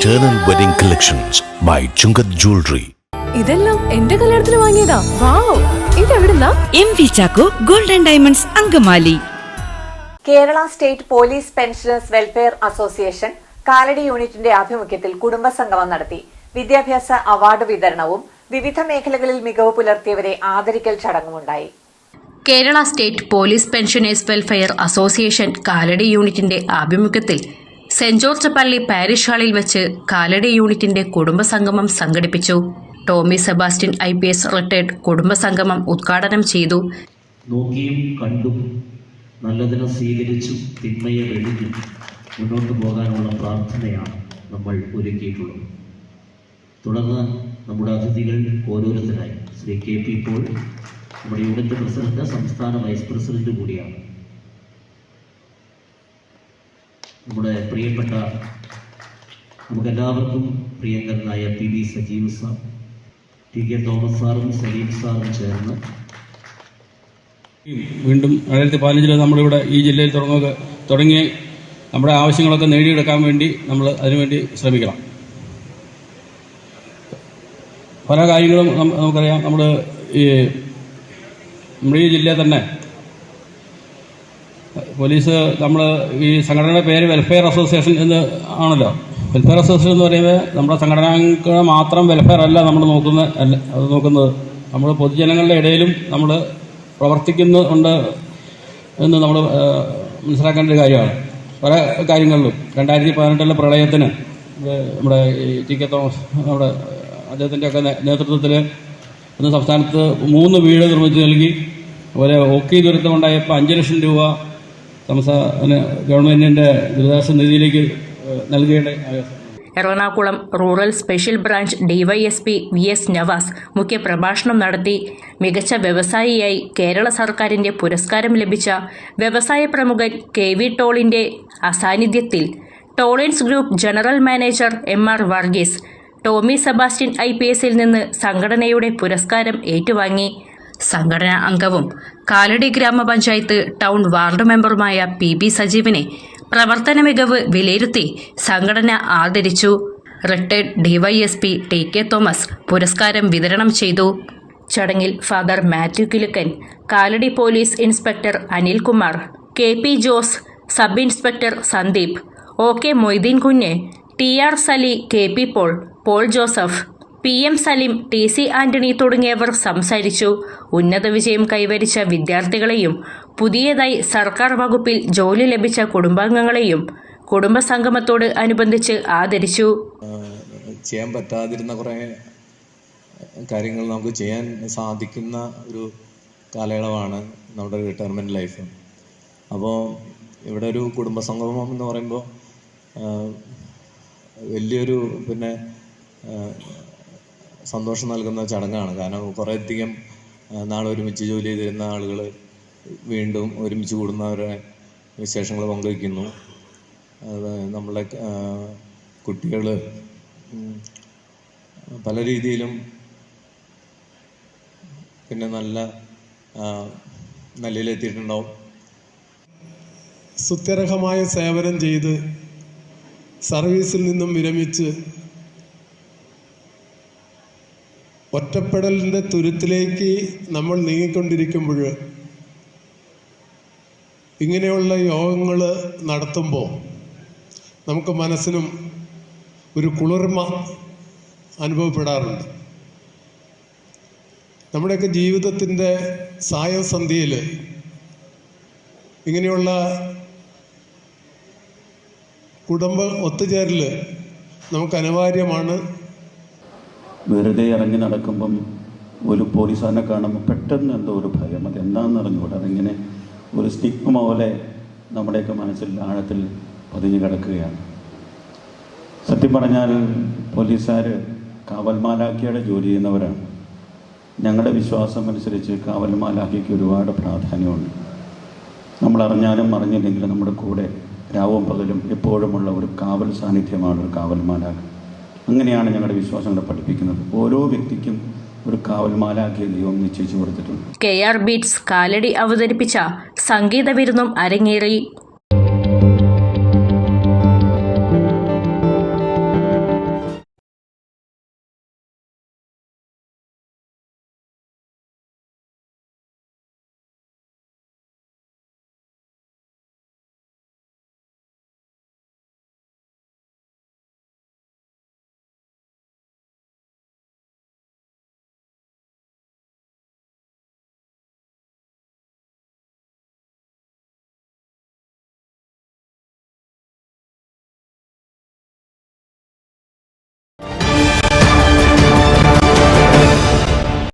Eternal Wedding Collections by Chungat Jewelry. ഇതെല്ലാം എന്റെ കല്യാണത്തിന് വാങ്ങിയതാ. Wow ഇതെവിടുന്നാ? M V Chacko golden diamonds Angamaly. Kerala state police pensioners welfare association Kalady യൂണിറ്റിന്റെ ആഭിമുഖ്യത്തിൽ കുടുംബസംഗമം നടത്തി. വിദ്യാഭ്യാസ അവാർഡ് വിതരണവും വിവിധ മേഖലകളിൽ മികവ് പുലർത്തിയവരെ ആദരിക്കൽ ചടങ്ങുമുണ്ടായി. Kerala state police pensioners welfare association Kalady യൂണിറ്റിന്റെ ആഭിമുഖ്യത്തിൽ സെന്റ് ജോർജ് പള്ളി പാരിഷ് ഹാളിൽ വെച്ച് കാലടി യൂണിറ്റിന്റെ കുടുംബസംഗമം സംഘടിപ്പിച്ചു. Tommy Sebastian I P S retired കുടുംബസംഗമം ഉദ്ഘാടനം ചെയ്തു. നോക്കിയും കണ്ടും നല്ലതിനെ സ്വീകരിച്ചും തിന്മയെ വെടിഞ്ഞു മുന്നോട്ട് പോകാനുള്ള പ്രാർത്ഥനയാണ് നമ്മൾ ഒരുക്കിയിട്ടുള്ളത്. തുടർന്ന് നമ്മുടെ അതിഥികൾ ഓരോരുത്തരായി. ശ്രീ കെ പി പോൾ നമ്മുടെ യൂണിറ്റ് പ്രസിഡന്റ് സംസ്ഥാന വൈസ് പ്രസിഡന്റ് കൂടിയാണ്. നമ്മുടെ പ്രിയപ്പെട്ട നമുക്കെല്ലാവർക്കും പ്രിയങ്കരനായ P V Sajeev sir T K Thomas സാറും സലീം സാറും ചേർന്ന് വീണ്ടും രണ്ടായിരത്തി പതിനഞ്ചിൽ നമ്മളിവിടെ ഈ ജില്ലയിൽ തുടങ്ങുക തുടങ്ങി നമ്മുടെ ആവശ്യങ്ങളൊക്കെ നേടിയെടുക്കാൻ വേണ്ടി നമ്മൾ അതിനുവേണ്ടി ശ്രമിക്കണം. പല കാര്യങ്ങളും നമുക്കറിയാം. നമ്മൾ ഈ നമ്മുടെ ഈ ജില്ലയിൽ തന്നെ പോലീസ് നമ്മൾ ഈ സംഘടനയുടെ പേര് വെൽഫെയർ അസോസിയേഷൻ എന്ന് ആണല്ലോ. വെൽഫെയർ അസോസിയേഷൻ എന്ന് പറയുമ്പോൾ നമ്മുടെ സംഘടനകൾ മാത്രം വെൽഫെയർ അല്ല നമ്മൾ നോക്കുന്ന അല്ല അത് നോക്കുന്നത്. നമ്മൾ പൊതുജനങ്ങളുടെ ഇടയിലും നമ്മൾ പ്രവർത്തിക്കുന്നുണ്ട് എന്ന് നമ്മൾ മനസ്സിലാക്കേണ്ട ഒരു കാര്യമാണ്. പല കാര്യങ്ങളിലും. രണ്ടായിരത്തി പതിനെട്ടിലെ പ്രളയത്തിന് നമ്മുടെ ഈ ടി കെ തോമസ് നമ്മുടെ അദ്ദേഹത്തിന്റെ ഒക്കെ നേതൃത്വത്തിൽ ഇന്ന് സംസ്ഥാനത്ത് മൂന്ന് വീട് നിർമ്മിച്ച് നൽകി. അതുപോലെ ഓക്കി ദുരന്തമുണ്ടായപ്പോൾ അഞ്ച് ലക്ഷം രൂപ സംസ്ഥാന ഗവൺമെന്റിന്റെ ദുരിതാശ്വാസ നിധിയിലേക്ക് നൽകേണ്ട Ernakulam rural special branch DYSP V S Navas മുഖ്യപ്രഭാഷണം നടത്തി. മികച്ച വ്യവസായിയായി കേരള സർക്കാരിന്റെ പുരസ്കാരം ലഭിച്ച വ്യവസായ പ്രമുഖൻ കെ വി ടോളിന്റെ അസാന്നിധ്യത്തിൽ Tolins group general manager M R Varghese Tomy Sebastian I P എസിൽ നിന്ന് സംഘടനയുടെ പുരസ്കാരം ഏറ്റുവാങ്ങി. സംഘടനാ അംഗവും കാലടി ഗ്രാമപഞ്ചായത്ത് ടൗൺ വാർഡ് മെമ്പറുമായ പി ബി സജീവിനെ പ്രവർത്തന മികവ് വിലയിരുത്തി സംഘടന ആദരിച്ചു. Retired DYSP T K Thomas പുരസ്കാരം വിതരണം ചെയ്തു. ചടങ്ങിൽ father Mathew Kilukkan Kalady police inspector Anilkumar K P Jose sub inspector Sandeep O K Moideen Kunju T R Sali K P Paul Paul Joseph P M Saleem T C Antony തുടങ്ങിയവർ സംസാരിച്ചു. ഉന്നത വിജയം കൈവരിച്ച വിദ്യാർത്ഥികളെയും പുതിയതായി സർക്കാർ വകുപ്പിൽ ജോലി ലഭിച്ച കുടുംബാംഗങ്ങളെയും കുടുംബസംഗമത്തോട് അനുബന്ധിച്ച് ആദരിച്ചു. ചെയ്യാൻ പറ്റാതിരുന്ന കുറേ കാര്യങ്ങൾ നമുക്ക് ചെയ്യാൻ സാധിക്കുന്ന ഒരു കാലയളവാണ് നമ്മുടെ റിട്ടയർമെന്റ് ലൈഫ് അപ്പോൾ ഇവിടെ ഒരു കുടുംബസംഗമം എന്ന് പറയുമ്പോൾ വലിയൊരു പിന്നെ സന്തോഷം നൽകുന്ന ചടങ്ങാണ്. കാരണം കുറേ അധികം നാളെ ഒരുമിച്ച് ജോലി ചെയ്തിരുന്ന ആളുകൾ വീണ്ടും ഒരുമിച്ച് കൂടുന്നവരുടെ വിശേഷങ്ങൾ പങ്കുവയ്ക്കുന്നു. അത് നമ്മളെ കുട്ടികൾ പല രീതിയിലും പിന്നെ നല്ല നിലയിലെത്തിയിട്ടുണ്ടാവും. സുത്യർഹമായ സേവനം ചെയ്ത് സർവീസിൽ നിന്നും വിരമിച്ച് ഒറ്റപ്പെടലിന്റെ തുരുത്തിലേക്ക് നമ്മൾ നീങ്ങിക്കൊണ്ടിരിക്കുമ്പോൾ ഇങ്ങനെയുള്ള യോഗങ്ങൾ നടത്തുമ്പോൾ നമുക്ക് മനസ്സിനും ഒരു കുളിർമ അനുഭവപ്പെടാറുണ്ട്. നമ്മുടെയൊക്കെ ജീവിതത്തിന്റെ സായം സന്ധ്യയിൽ ഇങ്ങനെയുള്ള കുടുംബ ഒത്തുചേരൽ നമുക്ക് അനിവാര്യമാണ്. വെറുതെ ഇറങ്ങി നടക്കുമ്പം ഒരു പോലീസുകാരനെ കാണുമ്പോൾ പെട്ടെന്ന് എന്തോ ഒരു ഭയം. അത് എന്താണെന്ന് അറിഞ്ഞുകൂടെ. അതിങ്ങനെ ഒരു സ്റ്റിഗ്മ പോലെ നമ്മുടെയൊക്കെ മനസ്സിൽ ആഴത്തിൽ പതിഞ്ഞു കിടക്കുകയാണ്. സത്യം പറഞ്ഞാൽ പോലീസുകാർ കാവൽമാലാക്കിയുടെ ജോലി ചെയ്യുന്നവരാണ്. ഞങ്ങളുടെ വിശ്വാസം അനുസരിച്ച് കാവൽമാലാക്കിക്ക് ഒരുപാട് പ്രാധാന്യമുണ്ട്. നമ്മൾ അറിഞ്ഞാലും അറിഞ്ഞില്ലെങ്കിലും നമ്മുടെ കൂടെ രാവും പകലും എപ്പോഴുമുള്ള ഒരു കാവൽ സാന്നിധ്യമാണ് ഒരു കാവൽമാലാഖ. അങ്ങനെയാണ് ഞങ്ങളുടെ വിശ്വാസങ്ങളെ പഠിപ്പിക്കുന്നത്. ഓരോ വ്യക്തിക്കും ഒരു കാവൽമാലാക്കിയ ദൈവം നിശ്ചയിച്ചു കൊടുത്തിട്ടുണ്ട്. കെ ആർ ബീറ്റ്സ് കാലടി അവതരിപ്പിച്ച സംഗീത വിരുന്നും അരങ്ങേറി